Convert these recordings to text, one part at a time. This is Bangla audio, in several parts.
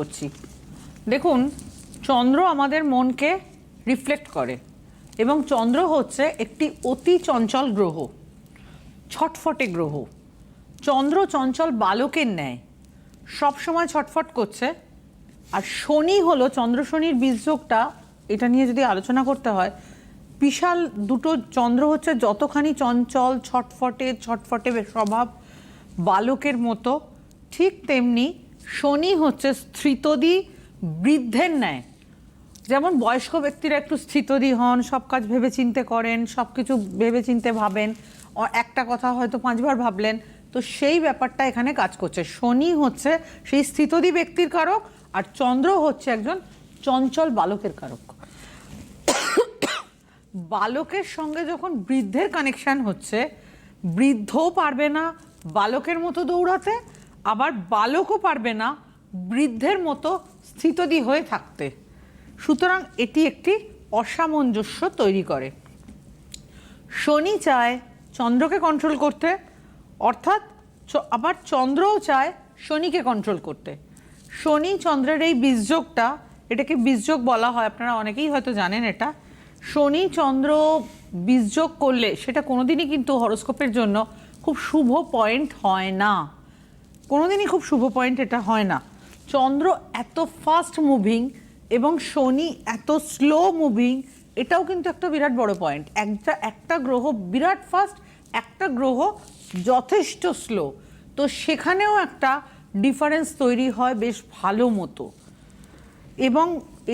করছি। দেখুন, চন্দ্র আমাদের মনকে রিফ্লেক্ট করে এবং চন্দ্র হচ্ছে একটি অতি চঞ্চল গ্রহ, ছটফটে গ্রহ। চন্দ্র চঞ্চল বালকের ন্যায়। সবসময় ছটফট করছে। আর শনি হলো, চন্দ্র শনির বীজযোগটা, এটা নিয়ে যদি আলোচনা করতে হয়, বিশাল দুটো চন্দ্র হচ্ছে যতখানি চঞ্চল, ছটফটে ছটফটে স্বভাব বালকের মতো, ঠিক তেমনি শনি হচ্ছে স্থিতদি বৃদ্ধের ন্যায়। যেমন বয়স্ক ব্যক্তিরা একটু স্থিতদি হন, সব কাজ ভেবে চিনতে করেন, সব কিছু ভেবে চিনতে ভাবেন একটা কথা হয়তো পাঁচবার ভাবলেন, তো সেই ব্যাপারটা এখানে কাজ করছে। শনি হচ্ছে সেই স্থিতদি ব্যক্তির কারক আর চন্দ্র হচ্ছে একজন চঞ্চল বালকের কারক। বালকের সঙ্গে যখন বৃদ্ধের কানেকশন হচ্ছে, বৃদ্ধও পারবে না বালকের মতো দৌড়াতে আবার বালকও পারবে না বৃদ্ধের মতো স্থিতদি হয়ে থাকতে। সুতরাং এটি একটি অসামঞ্জস্য তৈরি করে। শনি চায় চন্দ্রকে কন্ট্রোল করতে, অর্থাৎ আবার চন্দ্রও চায় শনিকে কন্ট্রোল করতে। শনি চন্দ্রের এই বীজযোগটা, এটাকে বীজযোগ বলা হয়, আপনারা অনেকেই হয়তো জানেন এটা। শনি চন্দ্র বীজযোগ করলে, সেটা কোনোদিনই কিন্তু হরোস্কোপের জন্য খুব শুভ পয়েন্ট হয় না। কোনোদিনই খুব শুভ পয়েন্ট এটা হয় না। চন্দ্র এত ফাস্ট মুভিং এবং শনি এত স্লো মুভিং এটাও কিন্তু একটা বিরাট বড় পয়েন্ট একটা একটা গ্রহ বিরাট ফাস্ট একটা গ্রহ যথেষ্ট স্লো তো সেখানেও একটা ডিফারেন্স তৈরি হয় বেশ ভালো মতো। এবং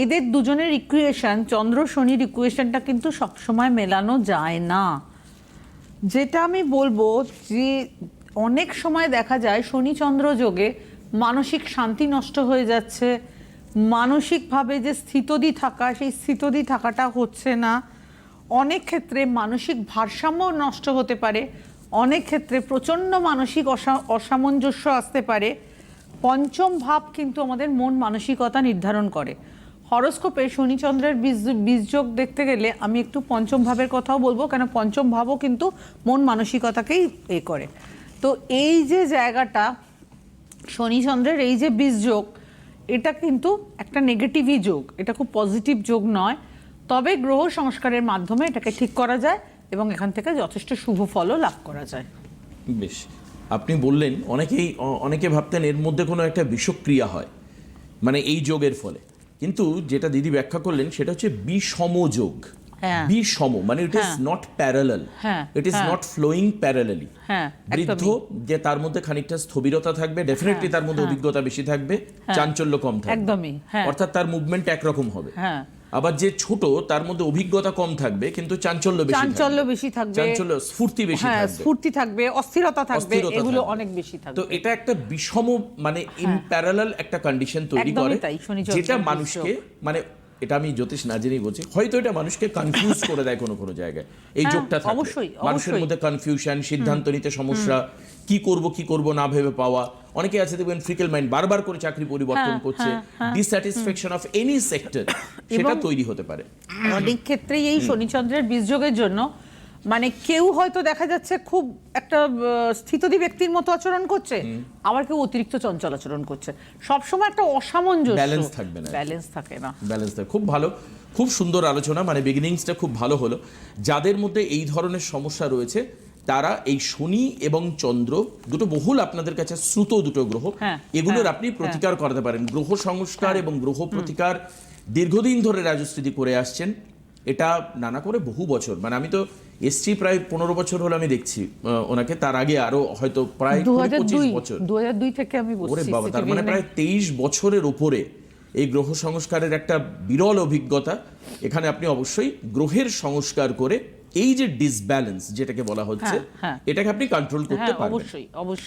এদের দুজনের ইকুয়েশন চন্দ্র, শনির ইকুয়েশনটা কিন্তু সবসময় মেলানো যায় না। যেটা আমি বলব যে অনেক সময় দেখা যায় শনি চন্দ্র যোগে মানসিক শান্তি নষ্ট হয়ে যাচ্ছে। মানসিকভাবে যে স্থিতদি থাকা, সেই স্থিতদি থাকাটা হচ্ছে না। অনেক ক্ষেত্রে মানসিক ভারসাম্য নষ্ট হতে পারে। অনেক ক্ষেত্রে প্রচণ্ড মানসিক অসা- অসামঞ্জস্য আসতে পারে। পঞ্চম ভাব কিন্তু আমাদের মন মানসিকতা নির্ধারণ করে। হরস্কোপে শনিচন্দ্রের বীজ, বীজযোগ দেখতে গেলে আমি একটু পঞ্চম ভাবের কথাও বলব, কেন পঞ্চম ভাবও কিন্তু মন মানসিকতাকেই এ করে। তো এই যে জায়গাটা, শনিচন্দ্রের এই যে বীজযোগ এটা কিন্তু একটা নেগেটিভই যোগ। এটা খুব পজিটিভ যোগ নয়। তবে গ্রহ সংস্কারের মাধ্যমে এটাকে ঠিক করা যায় এবং এখান থেকে যথেষ্ট শুভ ফলও লাভ করা যায়। বেশ। আপনি বললেন, অনেকেই অনেকে ভাবতেন এর মধ্যে কোনো একটা বিষক্রিয়া হয় মানে এই যোগের ফলে। কিন্তু যেটা দিদি ব্যাখ্যা করলেন, সেটা হচ্ছে বিষম যোগ হ্যাঁ। বিষম মানে ইট ইজ হ্যাঁ। নট প্যারালাল হ্যাঁ, ইট ইজ হ্যাঁ। নট ফ্লোয়িং প্যারালালি হ্যাঁ, বৃদ্ধ যে তার মধ্যে খানিকটা স্থবিরতা থাকবে ডেফিনেটলি তার মধ্যে অভিজ্ঞতা বেশি থাকবে চাঞ্চল্য কম থাকবে। একদমই, হ্যাঁ। অর্থাৎ তার মুভমেন্ট একরকম হবে। হ্যাঁ। আবার যে ছোট তার মধ্যে অভিজ্ঞতা কম থাকবে কিন্তু চাঞ্চল্য বেশি চাঞ্চল্য। বেশি থাকবে। চাঞ্চল্য স্ফূর্তি বেশি হ্যাঁ থাকবে। স্ফূর্তি থাকবে অস্থিরতা থাকবে এগুলো অনেক বেশি থাকবে। তো এটা একটা বিষম মানে ইন প্যারালাল একটা কন্ডিশন তৈরি করে যেটা মানুষকে মানে এটা আমি জ্যোতিষ না জেনেই বলছি। হয়তো এটা মানুষকে কনফিউজ করে দেয় কোনো কোনো জায়গায়। এই হ্যাঁ, যোগটা অবশ্যই, মানুষের মধ্যে কনফিউশন সিদ্ধান্ত নিতে সমস্যা কি করব কি করব না ভেবে পাওয়া। অনেকে আছে দেখবেন ফ্রিকেল মাইন্ড বারবার করে চাকরি পরিবর্তন হ্যাঁ, করছে। Dissatisfaction dissatisfaction of any sector সেটা তৈরি হতে পারে। অনেক ক্ষেত্রেই এই শনিচন্দ্রের বীজযোগের জন্য মানে কেউ হয়তো দেখা যাচ্ছে খুব একটা স্থিতদি ব্যক্তির মতো আচরণ করছে আবার কেউ অতিরিক্ত চঞ্চল আচরণ করছে। সবসময় একটা অসামঞ্জস্য। Balance থাকবে না। ব্যালেন্স থাকে না। ব্যালেন্স দেয় খুব ভালো। খুব সুন্দর আলোচনা মানে বিগিনিংসটা খুব ভালো হলো। যাদের মধ্যে এই ধরনের সমস্যা রয়েছে তারা এই শনি এবং চন্দ্র দুটো বহুল আপনাদের কাছে শ্রুত দুটো গ্রহ। হ্যাঁ, এগুলোর হ্যাঁ, আপনি প্রতিকার করতে পারেন। গ্রহ সংস্কার এবং গ্রহ প্রতিকার দীর্ঘদিন ধরে রাজস্থিতি করে আসছেন। এটা নানা করে বহু বছর। মানে আমি তো এসছি প্রায় পনেরো বছর হলো আমি দেখছি ওনাকে। তার আগে আরও হয়তো প্রায় পঁচিশ বছর। দু হাজার দুই থেকে আমি ওরে বাবা তার মানে প্রায় তেইশ বছরের ওপরে এই গ্রহ সংস্কারের একটা বিরল অভিজ্ঞতা। এখানে আপনি অবশ্যই গ্রহের সংস্কার করে এই যে ডিসব্যালেন্স যেটাকে বলা হচ্ছে হ্যাঁ, হ্যাঁ। এটাকে আপনি কন্ট্রোল করতে হ্যাঁ পারবেন। অবশ্যই অবশ্যই।